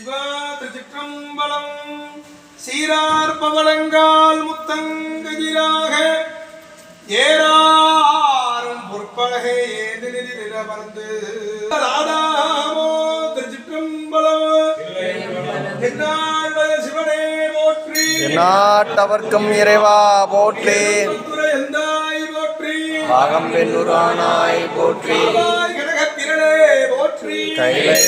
சிவா திருச்சிற்றம்பலம். சீரார் பவளங்கால் முத்தங்கதிராக ஏறாரும் பொற்பழகை ஏந்து நிலவர்ந்து ராதாமோ திருச்சிற்றம்பலம். சிவனே போற்றி. நாட்டவர்க்கும் இறைவா போற்றி. பாகம் பெண்ணுரானாய் போற்றி. போற்றி. கைலை